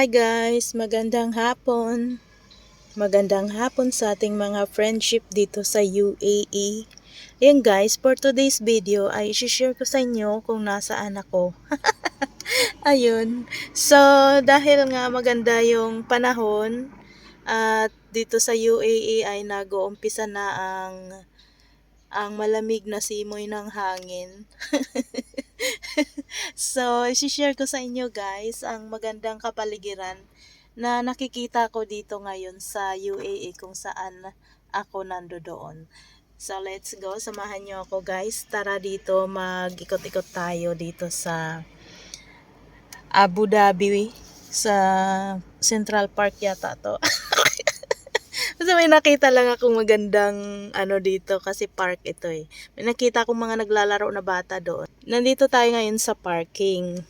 Hi guys, magandang hapon. Magandang hapon sa ating mga friendship dito sa UAE. Ayan guys, for today's video ay isi-share ko sa inyo kung nasaan ako. Ayun. So, dahil nga maganda yung panahon at dito sa UAE ay nag-uumpisa na ang ang malamig na simoy ng hangin. so, isi-share ko sa inyo guys ang magandang kapaligiran na nakikita ko dito ngayon sa UAE kung saan ako nando doon. So, let's go. Samahan nyo ako guys. Tara dito, mag-ikot-ikot tayo dito sa Abu Dhabi sa Central Park yata to. Kasi may nakita lang akong magandang ano dito kasi park ito eh. May nakita akong mga naglalaro na bata doon. Nandito tayo ngayon sa parking.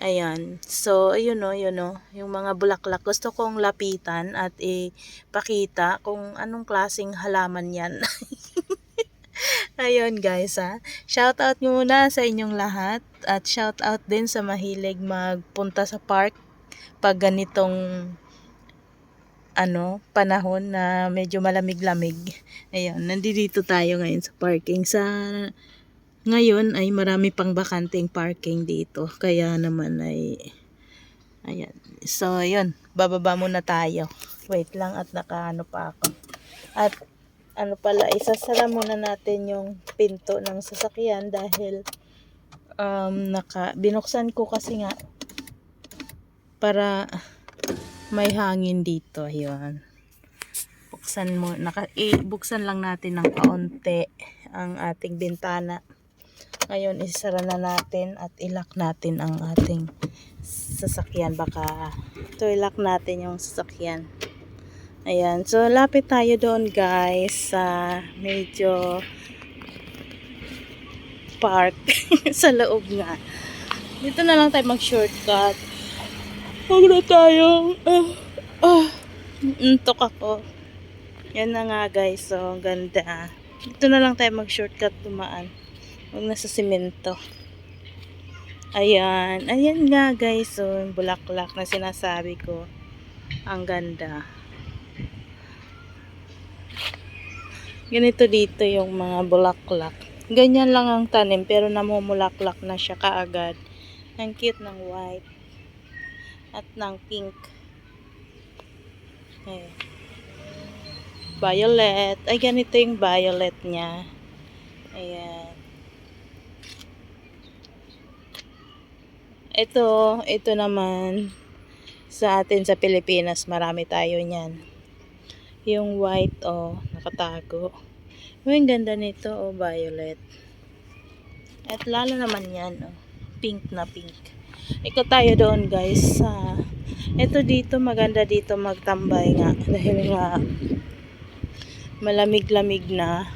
Ayan. So, ayun o, yun o. Yung mga bulaklak. Gusto kong lapitan at ipakita kung anong klaseng halaman yan. Ayun guys ha. Shout out muna sa inyong lahat at shout out din sa mahilig magpunta sa park pag ganitong ano, panahon na medyo malamig-lamig. Ayun, nandito tayo ngayon sa parking. Sa ngayon ay marami pang bakanting parking dito. Kaya naman ay ayan. So, ayun, bababa muna tayo. Wait lang at nakaano pa ako. At ano pala, isasara muna natin yung pinto ng sasakyan dahil um, naka, binuksan ko kasi nga para may hangin dito. Ayun. Buksan mo, naka, eh, buksan lang natin ng kaunti ang ating bintana. Ngayon, isara na natin at ilock natin ang ating sasakyan. Baka ito ilock natin yung sasakyan. Ayan. So, lapit tayo doon guys sa medyo park sa loob nga. Dito na lang tayo mag-shortcut. Huwag na tayong ah, ah, untok ako. Yan na nga guys. So, ang ganda. Dito na lang tayo mag-shortcut tumaan. Huwag na sa simento. Ayan. Ayan nga guys. So, yung bulaklak na sinasabi ko. Ang ganda. Ganito dito yung mga bulaklak. Ganyan lang ang tanim pero namumulaklak na siya kaagad. Ang cute ng white at ng pink. Ayan. Violet. Ay, ganito yung violet niya. Ayan. Ito, ito naman sa atin sa Pilipinas, marami tayo niyan. Yung white, oh, nakatago. Yung ganda nito, oh, violet. At lalo naman yan, oh, pink na pink. Ikaw tayo doon, guys. Sa, ito dito, maganda dito magtambay nga. Dahil nga, malamig-lamig na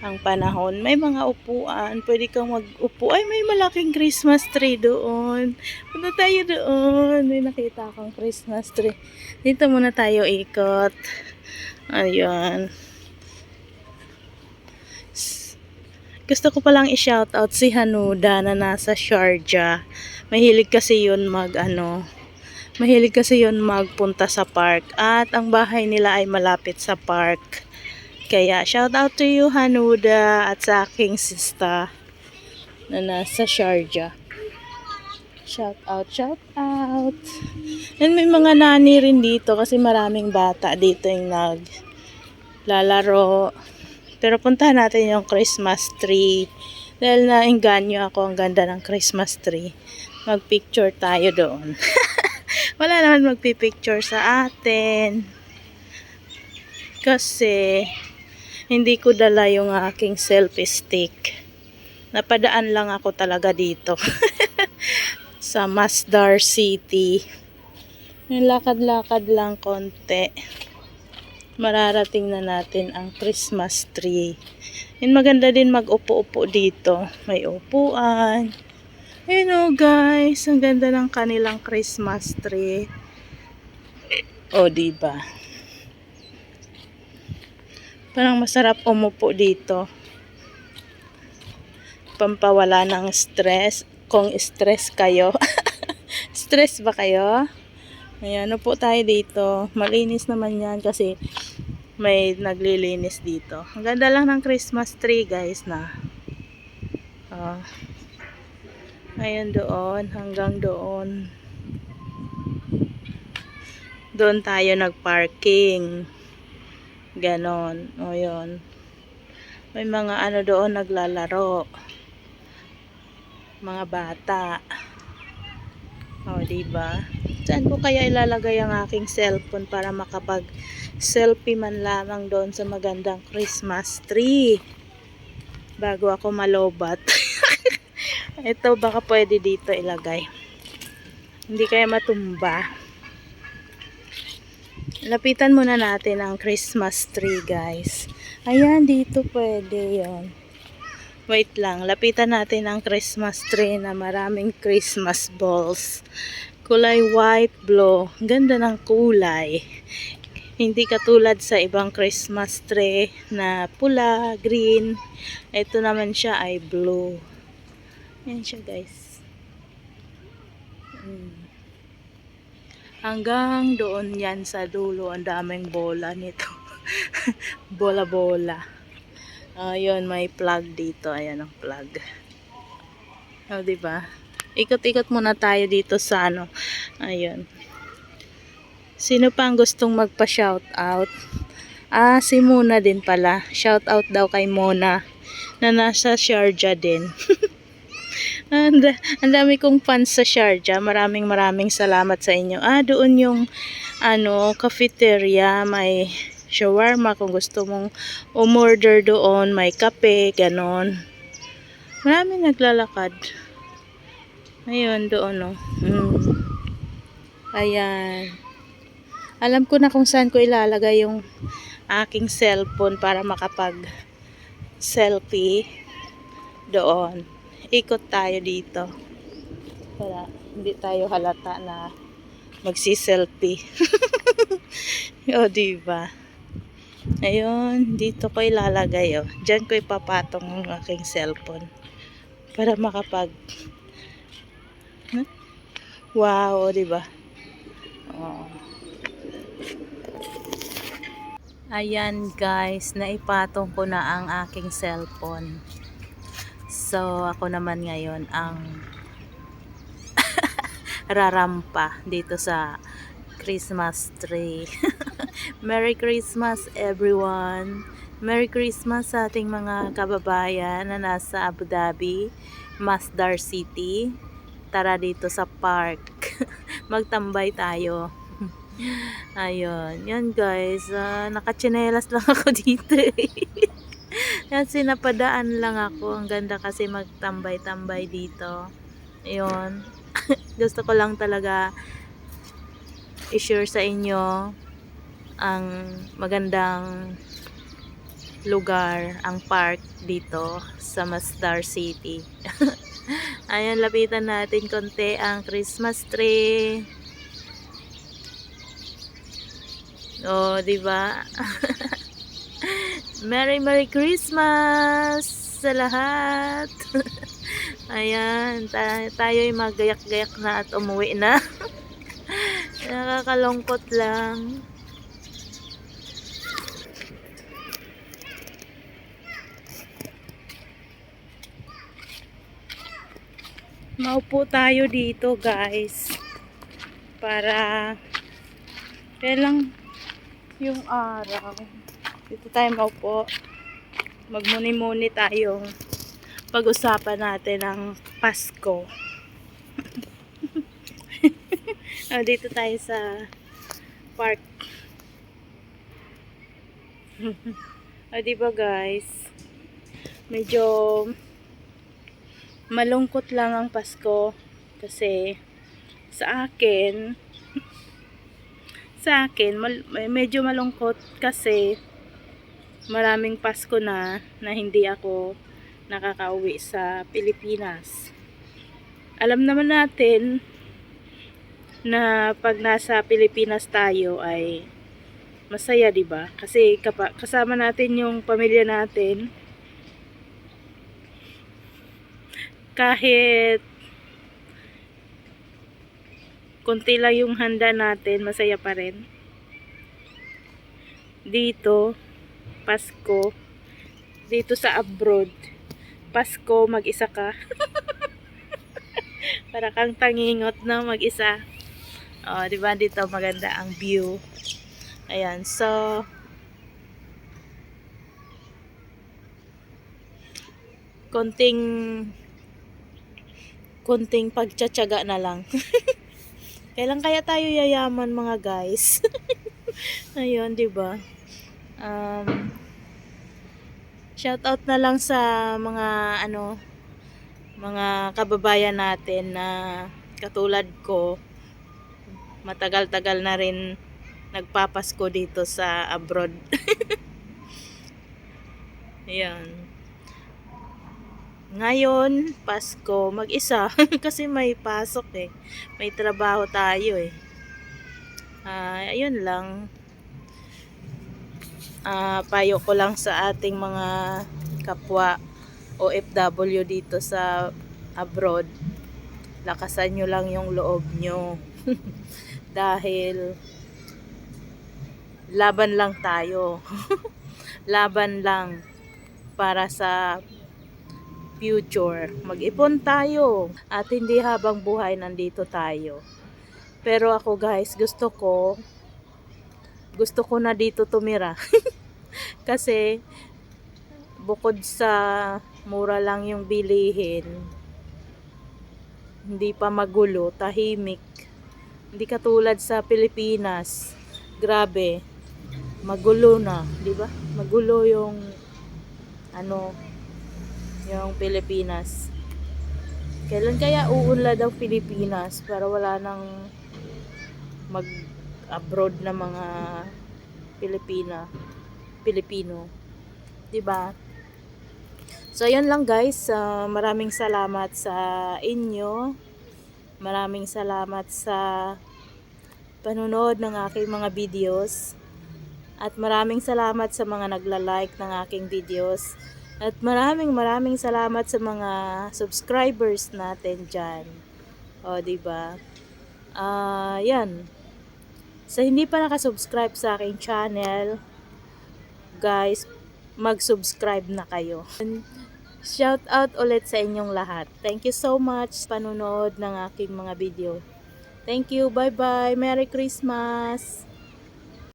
ang panahon. May mga upuan. Pwede kang mag-upo. Ay, may malaking Christmas tree doon. Punta tayo doon. May nakita akong Christmas tree. Dito muna tayo ikot. Ayan. S- Gusto ko palang i-shoutout si Hanuda na nasa Sharjah. Mahilig kasi yun mag ano, mahilig kasi yun magpunta sa park. At ang bahay nila ay malapit sa park. Kaya shout out to you Hanuda at sa aking sista na nasa Sharjah. Shout out, shout out. And may mga nani rin dito kasi maraming bata dito yung naglalaro. Pero puntahan natin yung Christmas tree. Dahil nainganyo ako ang ganda ng Christmas tree. Magpicture tayo doon. Wala naman magpipicture sa atin. Kasi hindi ko dala yung aking selfie stick. Napadaan lang ako talaga dito. sa Masdar City. Nilakad-lakad lang konti. Mararating na natin ang Christmas tree. Yun maganda din mag-upo-upo dito. May upuan. Ayun o guys, ang ganda ng kanilang Christmas tree. O, diba? Parang masarap umupo dito. Pampawala ng stress. Kung stress kayo. stress ba kayo? Ayan, ano po tayo dito. Malinis naman yan kasi may naglilinis dito. Ang ganda lang ng Christmas tree guys na. Oh. Ayan doon, hanggang doon. Doon tayo nagparking. Ganon. O yun. May mga ano doon naglalaro. Mga bata. O, diba? Saan ko kaya ilalagay ang aking cellphone para makapag selfie man lamang doon sa magandang Christmas tree bago ako malobat. Ito baka pwede dito ilagay. Hindi kaya matumba. Lapitan muna natin ang Christmas tree guys. Ayan, dito pwede yon. Wait lang, lapitan natin ang Christmas tree na maraming Christmas balls. Kulay white, blue. Ganda ng kulay. Hindi katulad sa ibang Christmas tree na pula, green. Ito naman siya ay blue. Yan siya guys. Mm. Hanggang doon yan sa dulo. Ang daming bola nito. Bola-bola. Ayun, may plug dito. Ayan ang plug. O, diba? Ikot-ikot muna tayo dito sa ano. Ayun. Sino pa ang gustong magpa-shout out? Ah, si Mona din pala. Shout out daw kay Mona na nasa Sharjah din. da- ang dami kong fans sa Sharjah. Maraming maraming salamat sa inyo. Ah, doon yung ano, cafeteria, may shawarma kung gusto mong umorder doon, may kape, ganon. Maraming naglalakad. Ayun, doon, no. Mm. Ayan. Alam ko na kung saan ko ilalagay yung aking cellphone para makapag selfie doon. Ikot tayo dito. Para hindi tayo halata na magsi-selfie. o, diba? Ayun, dito ko ilalagay, oh. Diyan ko ipapatong ang aking cellphone. Para makapag... Huh? Wow, o, diba? Oh. Ayan guys, naipatong ko na ang aking cellphone. So, ako naman ngayon ang rarampa dito sa Christmas tree. Merry Christmas everyone! Merry Christmas sa ating mga kababayan na nasa Abu Dhabi, Masdar City. Tara dito sa park. Magtambay tayo. Ayun. Yan guys. Uh, nakachinelas lang ako dito eh. Yan sinapadaan lang ako. Ang ganda kasi magtambay-tambay dito. Ayun. Gusto ko lang talaga i-share sa inyo ang magandang lugar, ang park dito sa Masdar City. Ayan, lapitan natin konti ang Christmas tree. Oh, 'di ba? Merry Merry Christmas sa lahat. Ayan, ta tayo'y magayak-gayak na at umuwi na. Nakakalungkot lang. Maupo tayo dito, guys. Para kaya lang yung araw. Dito tayo maupo. Magmuni-muni tayong pag-usapan natin ang Pasko. ah, dito tayo sa park. ah, di ba guys? Medyo malungkot lang ang Pasko kasi sa akin sa akin mal- medyo malungkot kasi maraming Pasko na na hindi ako nakakauwi sa Pilipinas. Alam naman natin na pag nasa Pilipinas tayo ay masaya, 'di ba? Kasi kasama natin yung pamilya natin. Kahit konti lang yung handa natin, masaya pa rin. Dito, Pasko. Dito sa abroad, Pasko, mag-isa ka. Para kang tangingot na mag-isa. Oh, di ba dito maganda ang view. Ayan, so konting konting pagtsatsaga na lang. Kailan kaya tayo yayaman mga guys? Ayun, 'di ba? Um shout out na lang sa mga ano mga kababayan natin na katulad ko matagal-tagal na rin nagpapasko dito sa abroad. Ayan. Ngayon, Pasko, mag-isa. Kasi may pasok eh. May trabaho tayo eh. Ah, ayun lang. Ah, payo ko lang sa ating mga kapwa OFW dito sa abroad. Lakasan nyo lang yung loob nyo. Dahil laban lang tayo. laban lang para sa future. Mag-ipon tayo at hindi habang buhay nandito tayo. Pero ako guys, gusto ko gusto ko na dito tumira. Kasi bukod sa mura lang yung bilihin, hindi pa magulo, tahimik. Hindi katulad sa Pilipinas. Grabe. Magulo na, 'di ba? Magulo yung ano yung Pilipinas. Kailan kaya uunlad ang Pilipinas para wala nang mag-abroad na mga Pilipina, Pilipino. 'Di ba? So, ayun lang guys. Ah, maraming salamat sa inyo. Maraming salamat sa panonood ng aking mga videos. At maraming salamat sa mga nagla-like ng aking videos. At maraming maraming salamat sa mga subscribers natin dyan. O, di ba? Ah, yan. Sa hindi pa nakasubscribe sa aking channel, guys, mag-subscribe na kayo. Shout out ulit sa inyong lahat. Thank you so much sa panonood ng aking mga video. Thank you. Bye-bye. Merry Christmas.